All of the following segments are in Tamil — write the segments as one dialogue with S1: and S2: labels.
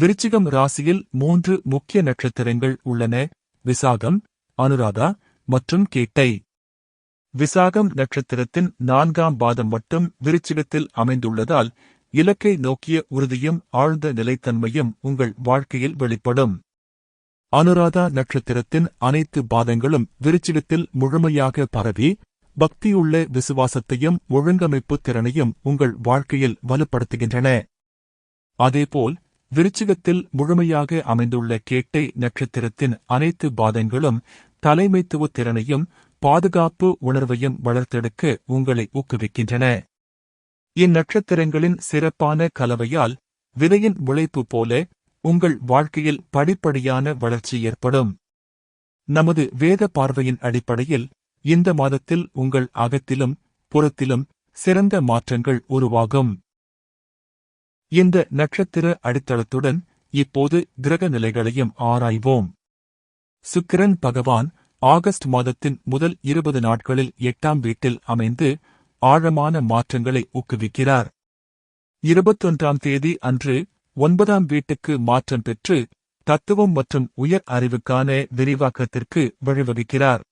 S1: விருச்சிகம் ராசியில் மூன்று முக்கிய நட்சத்திரங்கள் உள்ளன. விசாகம் அனுராதா மற்றும் கேட்டை. விசாகம் நட்சத்திரத்தின் நான்காம் பாதம் மட்டும் விருச்சிகத்தில் அமைந்துள்ளதால் இலக்கை நோக்கிய உறுதியும் ஆழ்ந்த நிலைத்தன்மையும் உங்கள் வாழ்க்கையில் வெளிப்படும். அனுராதா நட்சத்திரத்தின் அனைத்து பாதங்களும் விருச்சிகத்தில் முழுமையாக பரவி பக்தியுள்ள விசுவாசத்தையும் ஒழுங்கமைப்பு திறனையும் உங்கள் வாழ்க்கையில் வலுப்படுத்துகின்றன. அதேபோல் விருச்சிகத்தில் முழுமையாக அமைந்துள்ள கேட்டை நட்சத்திரத்தின் அனைத்து பாதங்களும் தலைமைத்துவ திறனையும் பாதுகாப்பு உணர்வையும் வளர்த்தெடுக்க உங்களை ஊக்குவிக்கின்றன. இந்நட்சத்திரங்களின் சிறப்பான கலவையால் விதையின் உழைப்பு போல உங்கள் வாழ்க்கையில் படிப்படியான வளர்ச்சி ஏற்படும். நமது வேத பார்வையின் அடிப்படையில் இந்த மாதத்தில் உங்கள் அகத்திலும் புறத்திலும் சிறந்த மாற்றங்கள் உருவாகும். இந்த நட்சத்திர அடித்தளத்துடன் இப்போது கிரக நிலைகளையும் ஆராய்வோம். சுக்கிரன் பகவான் ஆகஸ்ட் மாதத்தின் முதல் இருபது நாட்களில் எட்டாம் வீட்டில் அமைந்து ஆழமான மாற்றங்களை ஊக்குவிக்கிறார். இருபத்தொன்றாம் தேதி அன்று ஒன்பதாம் வீட்டுக்கு மாற்றம் பெற்று தத்துவம் மற்றும் உயர் அறிவுக்கான விரிவாக்கத்திற்கு வழிவகுக்கிறார்.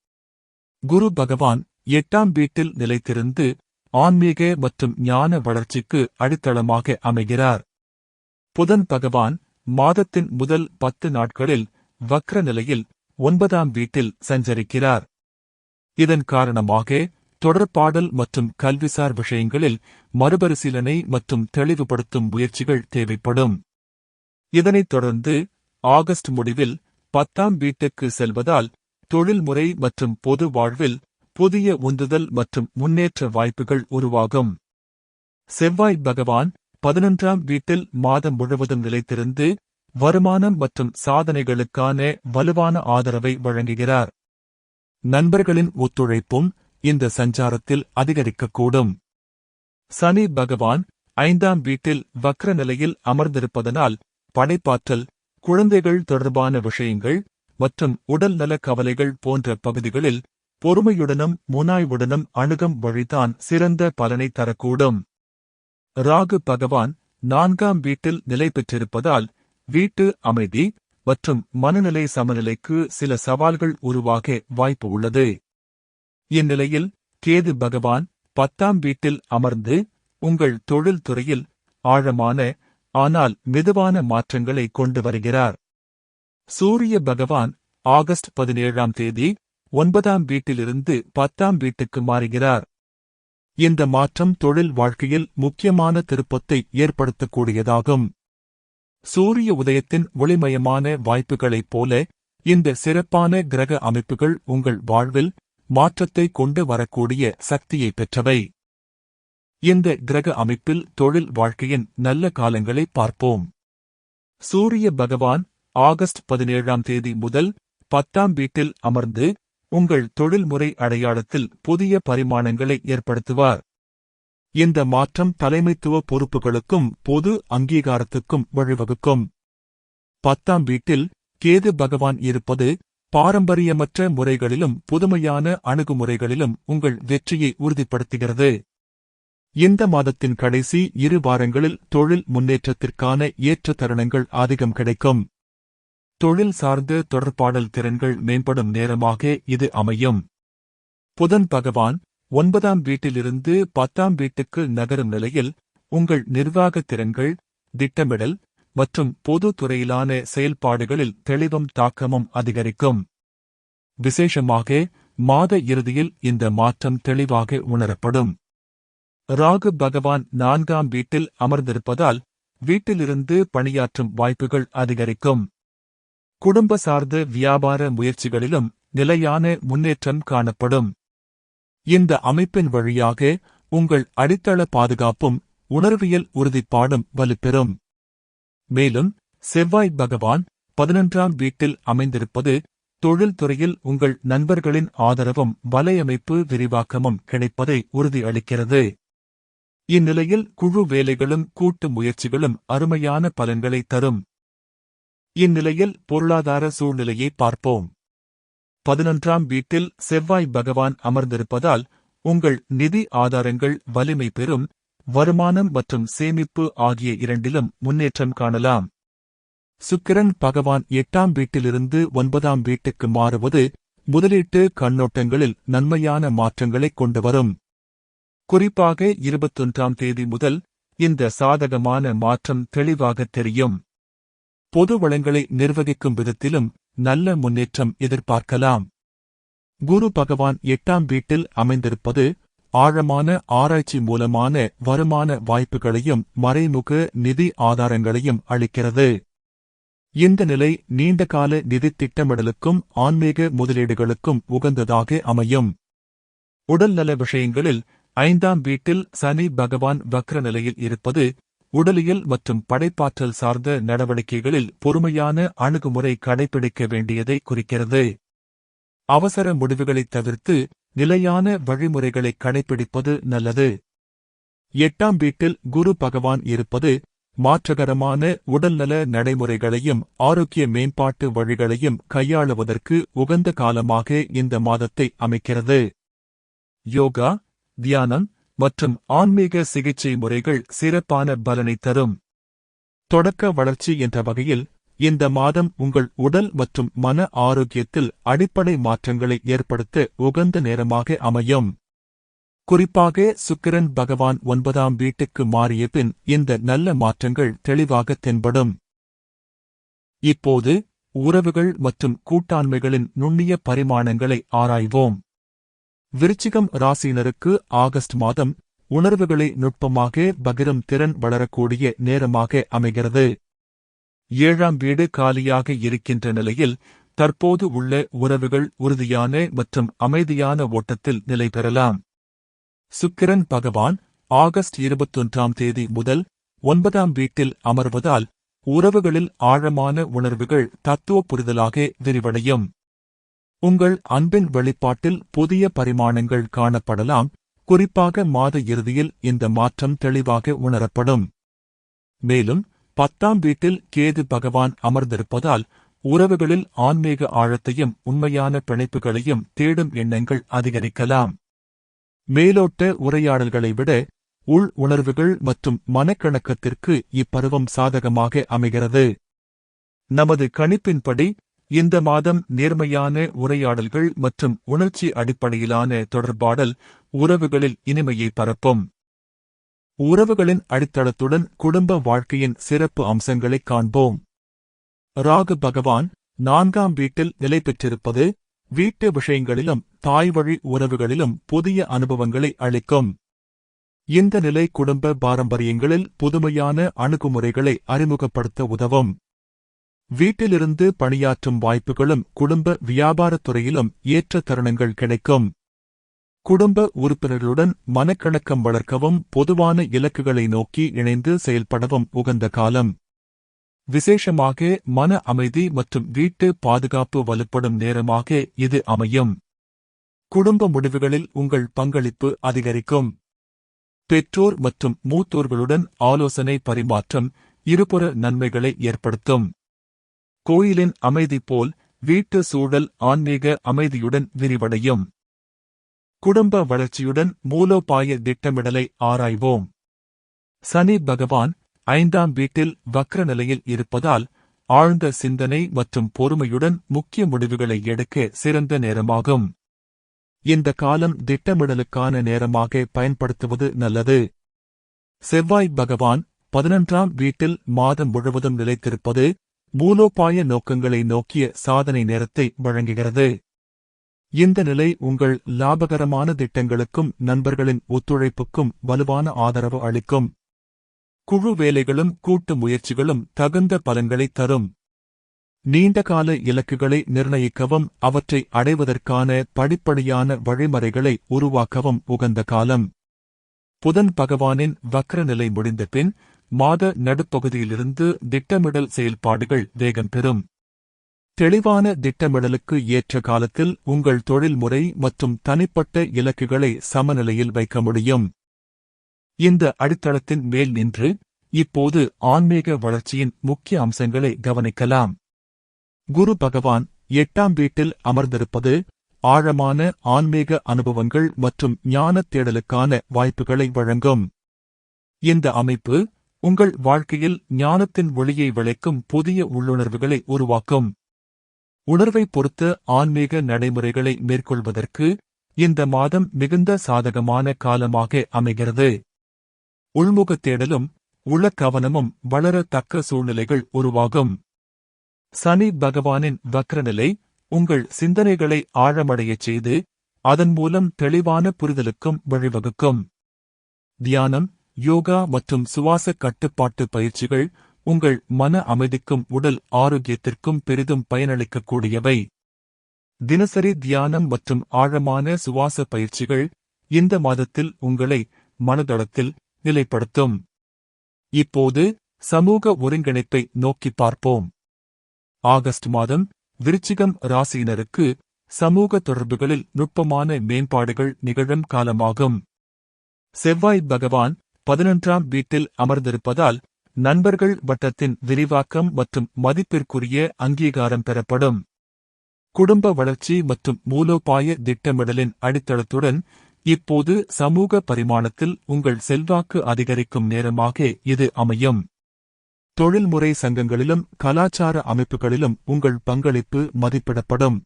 S1: குரு பகவான் எட்டாம் வீட்டில் நிலைத்திருந்து ஆன்மீக மற்றும் ஞான வளர்ச்சிக்கு அடித்தளமாக அமைகிறார். புதன் பகவான் மாதத்தின் முதல் பத்து நாட்களில் வக்ர நிலையில் ஒன்பதாம் வீட்டில் சஞ்சரிக்கிறார். இதன் காரணமாக தொடர்பாடல் மற்றும் கல்விசார் விஷயங்களில் மறுபரிசீலனை மற்றும் தெளிவுபடுத்தும் முயற்சிகள் தேவைப்படும். இதனைத் தொடர்ந்து ஆகஸ்ட் முடிவில் பத்தாம் வீட்டுக்கு செல்வதால் தொழில்முறை மற்றும் பொது வாழ்வில் புதிய உந்துதல் மற்றும் முன்னேற்ற வாய்ப்புகள் உருவாகும். செவ்வாய் பகவான் பதினொன்றாம் வீட்டில் மாதம் முழுவதும் நிலைத்திருந்து வருமானம் மற்றும் சாதனைகளுக்கான வலுவான ஆதரவை வழங்குகிறார். நண்பர்களின் ஒத்துழைப்பும் இந்த சஞ்சாரத்தில் அதிகரிக்கக்கூடும். சனி பகவான் ஐந்தாம் வீட்டில் வக்ர நிலையில் அமர்ந்திருப்பதனால் படைப்பாற்றல் குழந்தைகள் தொடர்பான விஷயங்கள் மற்றும் உடல்நல கவலைகள் போன்ற பகுதிகளில் பொறுமையுடனும் முனாய்வுடனும் அணுகும் வழிதான் சிறந்த பலனை தரக்கூடும். ராகு பகவான் நான்காம் வீட்டில் நிலை பெற்றிருப்பதால் வீட்டு அமைதி மற்றும் மனநிலை சமநிலைக்கு சில சவால்கள் உருவாக வாய்ப்பு உள்ளது. இந்நிலையில் கேது பகவான் பத்தாம் வீட்டில் அமர்ந்து உங்கள் தொழில் துறையில் ஆழமான ஆனால் மெதுவான மாற்றங்களை கொண்டு வருகிறார். சூரிய பகவான் ஆகஸ்ட் பதினேழாம் தேதி ஒன்பதாம் வீட்டிலிருந்து பத்தாம் வீட்டுக்கு மாறுகிறார். இந்த மாற்றம் தொழில் வாழ்க்கையில் முக்கியமான திருப்பத்தை ஏற்படுத்தக்கூடியதாகும். சூரிய உதயத்தின் ஒளிமயமான வாய்ப்புகளைப் போல இந்த சிறப்பான கிரக அமைப்புகள் உங்கள் வாழ்வில் மாற்றத்தை கொண்டு வரக்கூடிய சக்தியை பெற்றவை. இந்த கிரக அமைப்பில் தொழில் வாழ்க்கையின் நல்ல காலங்களை பார்ப்போம். சூரிய பகவான் ஆகஸ்ட் பதினேழாம் தேதி முதல் பத்தாம் வீட்டில் அமர்ந்து உங்கள் தொழில்முறை அடையாளத்தில் புதிய பரிமாணங்களை ஏற்படுத்துவார். இந்த மாற்றம் தலைமைத்துவ பொறுப்புகளுக்கும் பொது அங்கீகாரத்துக்கும் வழிவகுக்கும். பத்தாம் வீட்டில் கேது பகவான் இருப்பது பாரம்பரியமற்ற முறைகளிலும் புதுமையான அணுகுமுறைகளிலும் உங்கள் வெற்றியை உறுதிப்படுத்துகிறது. இந்த மாதத்தின் கடைசி இரு வாரங்களில் தொழில் முன்னேற்றத்திற்கான ஏற்ற தருணங்கள் அதிகம் கிடைக்கும். தொழில் சார்ந்த தொடர்பாடல் திறன்கள் மேம்படும் நேரமாக இது அமையும். புதன் பகவான் ஒன்பதாம் வீட்டிலிருந்து பத்தாம் வீட்டுக்கு நகரும் நிலையில் உங்கள் நிர்வாகத் திறன்கள் திட்டமிடல் மற்றும் பொது துறையிலான செயல்பாடுகளில் தெளிவும் தாக்கமும் அதிகரிக்கும். விசேஷமாக மாத இறுதியில் இந்த மாற்றம் தெளிவாக உணரப்படும். ராகு பகவான் நான்காம் வீட்டில் அமர்ந்திருப்பதால் வீட்டிலிருந்து பணியாற்றும் வாய்ப்புகள் அதிகரிக்கும். குடும்ப சார்ந்த வியாபார முயற்சிகளிலும் நிலையான முன்னேற்றம் காணப்படும். இந்த அமைப்பின் வழியாக உங்கள் அடித்தள பாதுகாப்பும் உணர்வியல் உறுதிப்பாடும் வலுப்பெறும். மேலும் செவ்வாய் பகவான் பதினொன்றாம் வீட்டில் அமைந்திருப்பது தொழில்துறையில் உங்கள் நண்பர்களின் ஆதரவும் வலையமைப்பு விரிவாக்கமும் கிடைப்பதை உறுதியளிக்கிறது. இந்நிலையில் குழு வேலைகளும் கூட்டு முயற்சிகளும் அருமையான பலன்களை தரும். இந்நிலையில் பொருளாதார சூழ்நிலையை பார்ப்போம். பதினொன்றாம் வீட்டில் செவ்வாய் பகவான் அமர்ந்திருப்பதால் உங்கள் நிதி ஆதாரங்கள் வலிமை பெறும் வருமானம் மற்றும் சேமிப்பு ஆகிய இரண்டிலும் முன்னேற்றம் காணலாம். சுக்கிரன் பகவான் எட்டாம் வீட்டிலிருந்து ஒன்பதாம் வீட்டுக்கு மாறுவது முதலீட்டு கண்ணோட்டங்களில் நன்மையான மாற்றங்களைக் கொண்டு வரும். குறிப்பாக இருபத்தொன்றாம் தேதி முதல் இந்த சாதகமான மாற்றம் தெளிவாக தெரியும். பொது வளங்களை நிர்வகிக்கும் விதத்திலும் நல்ல முன்னேற்றம் எதிர்பார்க்கலாம். குரு பகவான் எட்டாம் வீட்டில் அமைந்திருப்பது ஆழமான ஆராய்ச்சி மூலமான வருமான வாய்ப்புகளையும் மறைமுக நிதி ஆதாரங்களையும் அளிக்கிறது. இந்த நிலை நீண்டகால நிதி திட்டமிடலுக்கும் ஆன்மீக முதலீடுகளுக்கும் உகந்ததாக அமையும். உடல்நல விஷயங்களில் ஐந்தாம் வீட்டில் சனி பகவான் வக்ர நிலையில் இருப்பது உடலியல் மற்றும் படைப்பாற்றல் சார்ந்த நடவடிக்கைகளில் பொறுமையான அணுகுமுறை கடைபிடிக்க வேண்டியதை குறிக்கிறது. அவசர முடிவுகளைத் தவிர்த்து நிலையான வழிமுறைகளை கடைபிடிப்பது நல்லது. எட்டாம் வீட்டில் குரு பகவான் இருப்பது மாற்றகரமான உடல்நல நடைமுறைகளையும் ஆரோக்கிய மேம்பாட்டு வழிகளையும் கையாளுவதற்கு உகந்த காலமாக இந்த மாதத்தை அமைக்கிறது. யோகா தியானம் மற்றும் ஆன்மீக சிகிச்சை முறைகள் சிறப்பான பலனை தரும். தொடக்க வளர்ச்சி என்ற வகையில் இந்த மாதம் உங்கள் உடல் மற்றும் மன ஆரோக்கியத்தில் அடிப்படை மாற்றங்களை ஏற்படுத்த உகந்த நேரமாக அமையும். குறிப்பாக சுக்கிரன் பகவான் ஒன்பதாம் வீட்டுக்கு மாறிய பின் இந்த நல்ல மாற்றங்கள் தெளிவாக தென்படும். இப்போது உறவுகள் மற்றும் கூட்டாண்மைகளின் நுண்ணிய பரிமாணங்களை ஆராய்வோம். விருச்சிகம் ராசியினருக்கு ஆகஸ்ட் மாதம் உணர்வுகளை நுட்பமாக பகிரும் திறன் வளரக்கூடிய நேரமாக அமைகிறது. ஏழாம் வீடு காலியாக இருக்கின்ற நிலையில் தற்போது உள்ள உறவுகள் உறுதியான மற்றும் அமைதியான ஓட்டத்தில் நிலை பெறலாம். சுக்கிரன் பகவான் ஆகஸ்ட் இருபத்தொன்றாம் தேதி முதல் ஒன்பதாம் வீட்டில் அமர்வதால் உறவுகளில் ஆழமான உணர்வுகள் தத்துவ புரிதலாக விரிவடையும். உங்கள் அன்பின் வெளிப்பாட்டில் புதிய பரிமாணங்கள் காணப்படலாம். குறிப்பாக மாத இறுதியில் இந்த மாற்றம் தெளிவாக உணரப்படும். மேலும் பத்தாம் வீட்டில் கேது பகவான் அமர்ந்திருப்பதால் உறவுகளில் ஆன்மீக ஆழத்தையும் உண்மையான பிணைப்புகளையும் தேடும் எண்ணங்கள் அதிகரிக்கலாம். மேலோட்ட உரையாடல்களை விட உள் உணர்வுகள் மற்றும் மனக்கணக்கத்திற்கு இப்பருவம் சாதகமாக அமைகிறது. நமது கணிப்பின்படி இந்த மாதம் நேர்மையான உரையாடல்கள் மற்றும் உணர்ச்சி அடிப்படையிலான தொடர்பாடல் உறவுகளில் இனிமையை பரப்பும். உறவுகளின் அடித்தளத்துடன் குடும்ப வாழ்க்கையின் சிறப்பு அம்சங்களைக் காண்போம். ராகு பகவான் நான்காம் வீட்டில் நிலை பெற்றிருப்பது வீட்டு விஷயங்களிலும் தாய்வழி உறவுகளிலும் புதிய அனுபவங்களை அளிக்கும். இந்த நிலை குடும்ப பாரம்பரியங்களில் புதுமையான அணுகுமுறைகளை அறிமுகப்படுத்த உதவும். வீட்டிலிருந்து பணியாற்றும் வாய்ப்புகளும் குடும்ப வியாபாரத் துறையிலும் ஏற்ற தருணங்கள் கிடைக்கும். குடும்ப உறுப்பினர்களுடன் மனக்கணக்கம் வளர்க்கவும் பொதுவான இலக்குகளை நோக்கி இணைந்து செயல்படவும் உகந்த காலம். விசேஷமாக மன அமைதி மற்றும் வீட்டு பாதுகாப்பு வலுப்படும் நேரமாக இது அமையும். குடும்ப முடிவுகளில் உங்கள் பங்களிப்பு அதிகரிக்கும். பெற்றோர் மற்றும் மூத்தோர்களுடன் ஆலோசனை பரிமாற்றம் இருபுற நன்மைகளை ஏற்படுத்தும். கோயிலின் அமைதி போல் வீட்டு சூழல் ஆன்மீக அமைதியுடன் விரிவடையும். குடும்ப வளர்ச்சியுடன் மூலோபாய திட்டமிடலை ஆராய்வோம். சனி பகவான் ஐந்தாம் வீட்டில் வக்ர நிலையில் இருப்பதால் ஆழ்ந்த சிந்தனை மற்றும் பொறுமையுடன் முக்கிய முடிவுகளை எடுக்க சிறந்த நேரமாகும். இந்த காலம் திட்டமிடலுக்கான நேரமாக பயன்படுத்துவது நல்லது. செவ்வாய் பகவான் பதினொன்றாம் வீட்டில் மாதம் முழுவதும் நிலைத்திருப்பது மூலோபாய நோக்கங்களை நோக்கிய சாதனை நேரத்தை வழங்குகிறது. இந்த நிலை உங்கள் லாபகரமான திட்டங்களுக்கும் நண்பர்களின் ஒத்துழைப்புக்கும் வலுவான ஆதரவு அளிக்கும். குழு வேலைகளும் கூட்டு முயற்சிகளும் தகுந்த பலன்களை தரும். நீண்டகால இலக்குகளை நிர்ணயிக்கவும் அவற்றை அடைவதற்கான படிப்படியான வழிமுறைகளை உருவாக்கவும் உகந்த காலம். புதன் பகவானின் வக்ர நிலை முடிந்த பின் மாத நடுப்பகுதியிலிருந்து திட்டமிடல் செயல்பாடுகள் வேகம் பெறும். தெளிவான திட்டமிடலுக்கு ஏற்ற காலத்தில் உங்கள் தொழில்முறை மற்றும் தனிப்பட்ட இலக்குகளை சமநிலையில் வைக்க முடியும். இந்த அடித்தளத்தின் மேல் நின்று இப்போது ஆன்மீக வளர்ச்சியின் முக்கிய அம்சங்களை கவனிக்கலாம். குரு பகவான் எட்டாம் வீட்டில் அமர்ந்திருப்பது ஆழமான ஆன்மீக அனுபவங்கள் மற்றும் ஞானத் தேடலுக்கான வாய்ப்புகளை வழங்கும். இந்த அமைப்பு உங்கள் வாழ்க்கையில் ஞானத்தின் ஒளியை விளைக்கும் புதிய உள்ளுணர்வுகளை உருவாக்கும். உணர்வை பொறுத்த ஆன்மீக நடைமுறைகளை மேற்கொள்வதற்கு இந்த மாதம் மிகுந்த சாதகமான காலமாக அமைகிறது. உள்முகத் தேடலும் உள்ள கவனமும் வளரத்தக்க சூழ்நிலைகள் உருவாகும். சனி பகவானின் வக்ரநிலை உங்கள் சிந்தனைகளை ஆழமடையச் செய்து அதன் மூலம் தெளிவான புரிதலுக்கும் வழிவகுக்கும். தியானம் யோகா மற்றும் சுவாச கட்டுப்பாட்டு பயிற்சிகள் உங்கள் மன அமைதிக்கும் உடல் ஆரோக்கியத்திற்கும் பெரிதும் பயனளிக்கக்கூடியவை. தினசரி தியானம் மற்றும் ஆழமான சுவாச பயிற்சிகள் இந்த மாதத்தில் உங்களை மனதளத்தில் நிலைப்படுத்தும். இப்போது சமூக ஒருங்கிணைப்பை நோக்கி பார்ப்போம். ஆகஸ்ட் மாதம் விருச்சிகம் ராசியினருக்கு சமூக தொடர்புகளில் நுட்பமான மேம்பாடுகள் நிகழும் காலமாகும். செவ்வாய் பகவான் பதினொன்றாம் வீட்டில் அமர்ந்திருப்பதால் நண்பர்கள் வட்டத்தின் விரிவாக்கம் மற்றும் மதிப்பிற்குரிய அங்கீகாரம் பெறப்படும். குடும்ப வளர்ச்சி மற்றும் மூலோபாய திட்டமிடலின் அடித்தளத்துடன் இப்போது சமூக பரிமாணத்தில் உங்கள் செல்வாக்கு அதிகரிக்கும் நேரமாக இது அமையும். தொழில்முறை சங்கங்களிலும் கலாச்சார அமைப்புகளிலும் உங்கள் பங்களிப்பு மதிப்பிடப்படும்.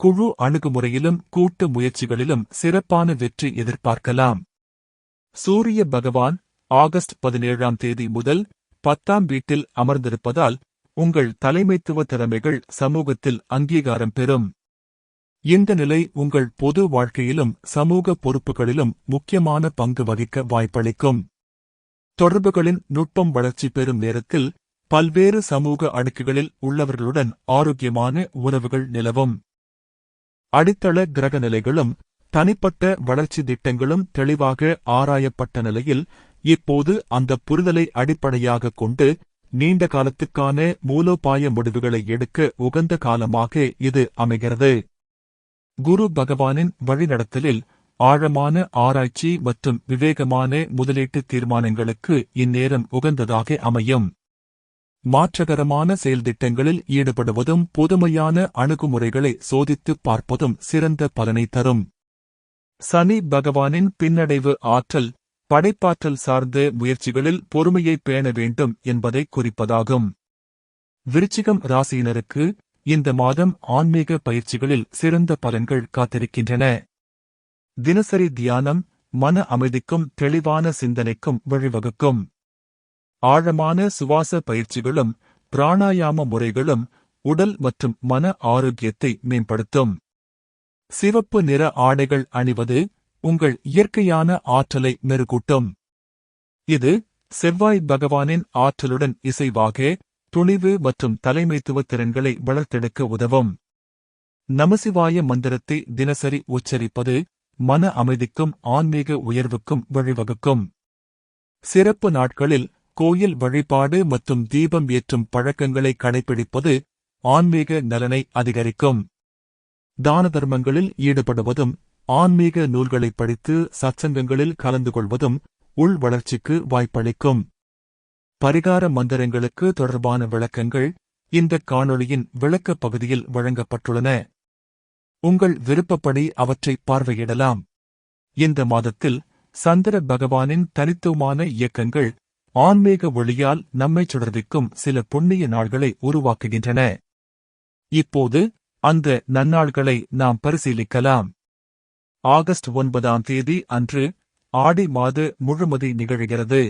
S1: குழு அணுகுமுறையிலும் கூட்டு முயற்சிகளிலும் சிறப்பான வெற்றி எதிர்பார்க்கலாம். சூரிய பகவான் ஆகஸ்ட் பதினேழாம் தேதி முதல் பத்தாம் வீட்டில் அமர்ந்திருப்பதால் உங்கள் தலைமைத்துவ திறமைகள் சமூகத்தில் அங்கீகாரம் பெறும். இந்த நிலை உங்கள் பொது வாழ்க்கையிலும் சமூக பொறுப்புகளிலும் முக்கியமான பங்கு வகிக்க வாய்ப்பளிக்கும். தொடர்புகளின் நுட்பம் வளர்ச்சி பெறும் நேரத்தில் பல்வேறு சமூக அடுக்குகளில் உள்ளவர்களுடன் ஆரோக்கியமான உறவுகள் நிலவும். அடித்தள கிரக நிலைகளும் தனிப்பட்ட வளர்ச்சி திட்டங்களும் தெளிவாக ஆராயப்பட்ட நிலையில் இப்போது அந்த புரிதலை அடிப்படையாக கொண்டு நீண்ட காலத்துக்கான மூலோபாய முடிவுகளை எடுக்க உகந்த காலமாக இது அமைகிறது. குரு பகவானின் வழிநடத்தலில் ஆழமான ஆராய்ச்சி மற்றும் விவேகமான முதலீட்டு தீர்மானங்களுக்கு இந்நேரம் உகந்ததாக அமையும். மாற்றகரமான செயல்திட்டங்களில் ஈடுபடுவதும் புதுமையான அணுகுமுறைகளை சோதித்துப் பார்ப்பதும் சிறந்த பலனை தரும். சனி பகவானின் பின்னடைவு ஆற்றல் படைப்பாற்றல் சார்ந்த முயற்சிகளில் பொறுமையை பேண வேண்டும் என்பதை குறிப்பதாகும். விருச்சிகம் ராசியினருக்கு இந்த மாதம் ஆன்மீக பயிற்சிகளில் சிறந்த பலன்கள் காத்திருக்கின்றன. தினசரி தியானம் மன அமைதிக்கும் தெளிவான சிந்தனைக்கும் வழிவகுக்கும். ஆழமான சுவாச பயிற்சிகளும் பிராணாயாம முறைகளும் உடல் மற்றும் மன ஆரோக்கியத்தை மேம்படுத்தும். சிவப்பு நிற ஆடைகள் அணிவது உங்கள் இயற்கையான ஆற்றலை மெருகூட்டும். இது செவ்வாய் பகவானின் ஆற்றலுடன் இசைவாக துணிவு மற்றும் தலைமைத்துவ திறன்களை வளர்த்தெடுக்க உதவும். நமசிவாய மந்திரத்தை தினசரி உச்சரிப்பது மன அமைதிக்கும் ஆன்மீக உயர்வுக்கும் வழிவகுக்கும். சிறப்பு நாட்களில் கோயில் வழிபாடு மற்றும் தீபம் ஏற்றும் பழக்கங்களை கடைபிடிப்பது ஆன்மீக நலனை அதிகரிக்கும். தான தர்மங்களில் ஈடுபடுவதும் ஆன்மீக நூல்களை படித்து சத்சங்கங்களில் கலந்து கொள்வதும் உள் வளர்ச்சிக்கு வாய்ப்பளிக்கும். பரிகார மந்திரங்களுக்கு தொடர்பான விளக்கங்கள் இந்த காணொளியின் விளக்கப் பகுதியில் வழங்கப்பட்டுள்ளன. உங்கள் விருப்பப்படி அவற்றை பார்வையிடலாம். இந்த மாதத்தில் சந்திர பகவானின் தனித்துவமான இயக்கங்கள் ஆன்மீக ஒளியால் நம்மைச் சுடர்விக்கும் சில புண்ணிய நாள்களை உருவாக்குகின்றன. இப்போது அந்த நன்னாள்களை நாம் பரிசீலிக்கலாம். ஆகஸ்ட் ஒன்பதாம் தேதி அன்று ஆடி மாத முழுமதி நிகழ்கிறது.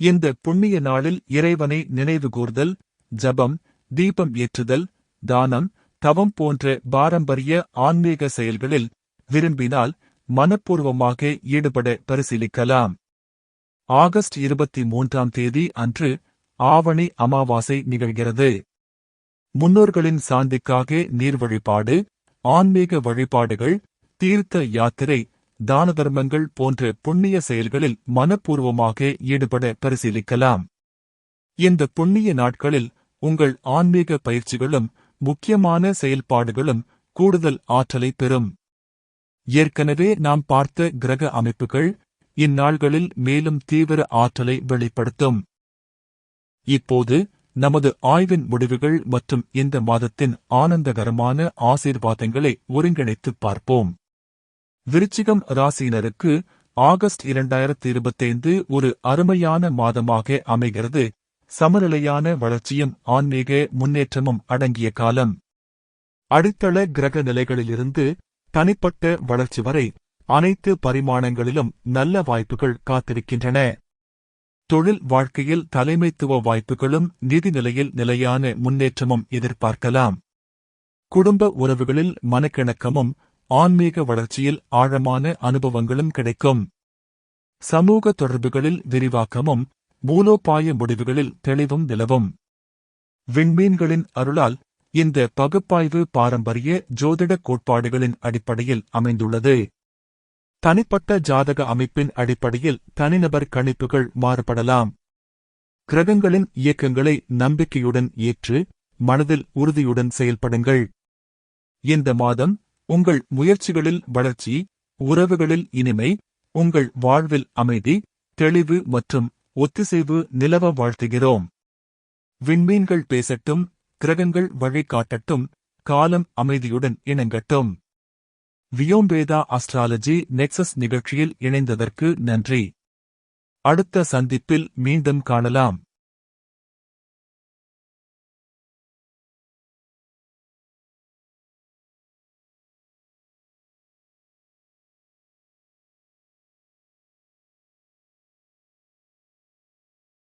S1: இந்த புண்ணிய நாளில் இறைவனை நினைவுகூர்தல் ஜபம் தீபம் ஏற்றுதல் தானம் தவம் போன்ற பாரம்பரிய ஆன்மீக செயல்களில் விரும்பினால் மனப்பூர்வமாக ஈடுபட பரிசீலிக்கலாம். ஆகஸ்ட் இருபத்தி மூன்றாம் தேதி அன்று ஆவணி அமாவாசை நிகழ்கிறது. முன்னோர்களின் சாந்திக்காக நீர் வழிபாடு ஆன்மீக வழிபாடுகள் தீர்த்த யாத்திரை தான தர்மங்கள் போன்ற புண்ணிய செயல்களில் மனப்பூர்வமாக ஈடுபட பரிசீலிக்கலாம். இந்த புண்ணிய நாட்களில் உங்கள் ஆன்மீக பயிற்சிகளும் முக்கியமான செயல்பாடுகளும் கூடுதல் ஆற்றலை பெறும். ஏற்கனவே நாம் பார்த்த கிரக அமைப்புகள் இந்நாள்களில் மேலும் தீவிர ஆற்றலை வெளிப்படுத்தும். இப்போது நமது ஆய்வின் முடிவுகள் மற்றும் இந்த மாதத்தின் ஆனந்தகரமான ஆசீர்வாதங்களை ஒருங்கிணைத்து பார்ப்போம். விருச்சிகம் ராசியினருக்கு ஆகஸ்ட் இரண்டாயிரத்தி இருபத்தைந்து ஒரு அருமையான மாதமாக அமைகிறது. சமநிலையான வளர்ச்சியும் ஆன்மீக முன்னேற்றமும் அடங்கிய காலம். அடித்தள கிரக நிலைகளிலிருந்து தனிப்பட்ட வளர்ச்சி வரை அனைத்து பரிமாணங்களிலும் நல்ல வாய்ப்புகள் காத்திருக்கின்றன. தொழில் வாழ்க்கையில் தலைமைத்துவ வாய்ப்புகளும் நிதி நிலையில் நிலையான முன்னேற்றமும் எதிர்பார்க்கலாம். குடும்ப உறவுகளில் மனக்கிணக்கமும் ஆன்மீக வளர்ச்சியில் ஆழமான அனுபவங்களும் கிடைக்கும். சமூக தொடர்புகளில் விரிவாக்கமும் மூலோபாய முடிவுகளில் தெளிவும் நிலவும். விண்மீன்களின் அருளால் இந்த பகுப்பாய்வு பாரம்பரிய ஜோதிட கோட்பாடுகளின் அடிப்படையில் அமைந்துள்ளது. தனிப்பட்ட ஜாதக அமைப்பின் அடிப்படையில் தனிநபர் கணிப்புகள் மாறுபடலாம். கிரகங்களின் இயக்கங்களை நம்பிக்கையுடன் ஏற்று மனதில் உறுதியுடன் செயல்படுங்கள். இந்த மாதம் உங்கள் முயற்சிகளில் வளர்ச்சி உறவுகளில் இனிமை உங்கள் வாழ்வில் அமைதி தெளிவு மற்றும் ஒத்திசைவு நிலவ வாழ்த்துகிறோம். விண்மீன்கள் பேசட்டும் கிரகங்கள் வழிகாட்டட்டும் காலம் அமைதியுடன் இணங்கட்டும். வியோம்பேதா அஸ்ட்ராலஜி நெக்சஸ் நிகழ்ச்சியில் இணைந்ததற்கு நன்றி. அடுத்த சந்திப்பில் மீண்டும் காணலாம்.